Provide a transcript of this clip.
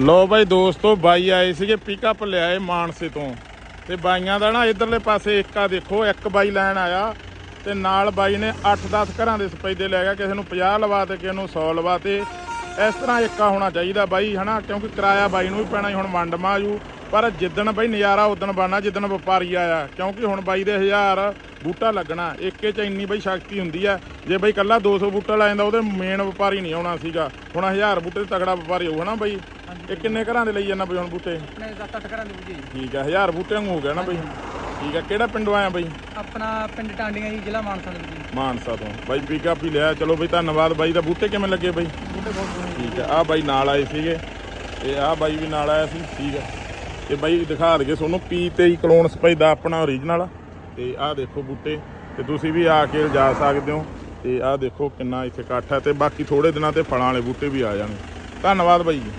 ਲੋ ਬਾਈ ਦੋਸਤੋ ਬਾਈ ਆਏ ਸੀਗੇ ਪਿਕਅਪ ਲਿਆਏ ਮਾਨਸੇ ਤੋਂ। ਤੇ ਬਾਈਆਂ ਦਾ ਨਾ ਇਧਰਲੇ ਪਾਸੇ ਇੱਕਾ ਦੇਖੋ ਇੱਕ ਬਾਈ ਲੈਣ ਆਇਆ। ਤੇ ਨਾਲ ਬਾਈ ਨੇ 8-10 ਘਰਾਂ ਦੇ ਸਪੈਦੇ ਲੈ ਗਿਆ ਕਿਸੇ ਨੂੰ 50 ਲਵਾ ਤੇ ਕਿਸੇ ਨੂੰ 100 ਲਵਾ ਤੇ। ਇਸ ਤਰ੍ਹਾਂ ਇੱਕਾ ਹੋਣਾ ਚਾਹੀਦਾ ਬਾਈ ਹਨਾ? ਕਿਉਂਕਿ ਕਿਰਾਇਆ ਬਾਈ ਨੂੰ ਵੀ ਪੈਣਾ ਸੀ, ਹੁਣ ਵੰਡ ਮਾਜੂ। ਪਰ ਜਿੱਦਣ ਬਾਈ ਨਜ਼ਾਰਾ ਉਦਣ ਬਣਨਾ ਜਿੱਦਣ ਵਪਾਰੀ ਆਇਆ। ਕਿਉਂਕਿ ਹੁਣ ਬਾਈ ਦੇ 1000 ਬੂਟਾ ਲੱਗਣਾ ਏਕੇ ਚ ਇੰਨੀ ਬਈ ਸ਼ਕਤੀ ਹੁੰਦੀ ਆ। ਜੇ ਬਈ ਕੱਲਾ 200 ਬੂਟਾ ਲੈ ਜਾਂਦਾ ਉਹਦੇ ਮੇਨ ਵਪਾਰੀ ਨਹੀਂ ਆਉਣਾ ਸੀਗਾ। ਹੁਣ 1000 ਬੂਟੇ ਤੇ ਤਗੜਾ ਵਪਾਰੀ ਹੋਊ ਹਨਾ ਬਈ? ਇਹ ਕਿੰਨੇ ਘਰਾਂ ਦੇ ਲਈ ਜਾਂਦਾ ਬਈ ਹੁਣ ਬੂਟੇ? ਆਪਣੇ 7-8 ਘਰਾਂ ਦੇ ਵਿੱਚ ਜੀ। ਠੀਕ ਆ 1000 ਬੂਟੇ ਵਾਂਗੂ ਹੋ ਗਿਆ ਨਾ ਬਈ। ਠੀਕ ਆ ਕਿਹੜਾ ਪਿੰਡੋਂ ਆਇਆ ਬਈ? ਆਪਣਾ ਪਿੰਡ ਟਾਂਡੀਆਂ ਜੀ ਜ਼ਿਲ੍ਹਾ ਮਾਨਸਾ ਦੇ ਵਿੱਚ ਜੀ। ਮਾਨਸਾ ਤੋਂ। ਬਾਈ ਪਿਕਅਪ ਹੀ ਲਿਆ ਚਲੋ ਬਈ ਧੰਨਵਾਦ ਬਾਈ। ਦਾ ਬੂਟੇ ਕਿਵੇਂ ਲੱਗੇ ਬਈ? ਬੂਟੇ ਬਹੁਤ ਸੋਹਣੇ ਠੀਕ ਆ ਆ ਬਾਈ ਨਾਲ ਆਏ ਸੀਗੇ। ਤੇ ਆ ਬਾਈ ਵੀ ਨਾਲ ਆਇਆ ਸੀ ਠੀਕ ਆ। ਤੇ ਬਾਈ ਦਿਖਾ ਦਗੇ ਤੁਹਾਨੂੰ P23 ਕਲੋਨ ਸਪਾਈ ਦਾ ਆਪਣਾ ਓਰੀਜਨਲ ਤੇ ਆਹ ਦੇਖੋ ਬੂਟੇ। ਤੇ ਤੁਸੀਂ ਵੀ ਆ ਕੇ ਜਾ ਸਕਦੇ ਹੋ। ਤੇ ਆਹ ਦੇਖੋ ਕਿੰਨਾ ਇੱਥੇ ਇਕੱਠ ਹੈ ਤੇ ਬਾਕੀ ਥੋੜੇ ਦਿਨਾਂ ਤੇ ਫਲਾਂ ਵਾਲੇ ਬੂਟੇ ਵੀ ਆ ਜਾਣਗੇ ਧੰਨਵਾਦ ਬਾਈ ਜੀ।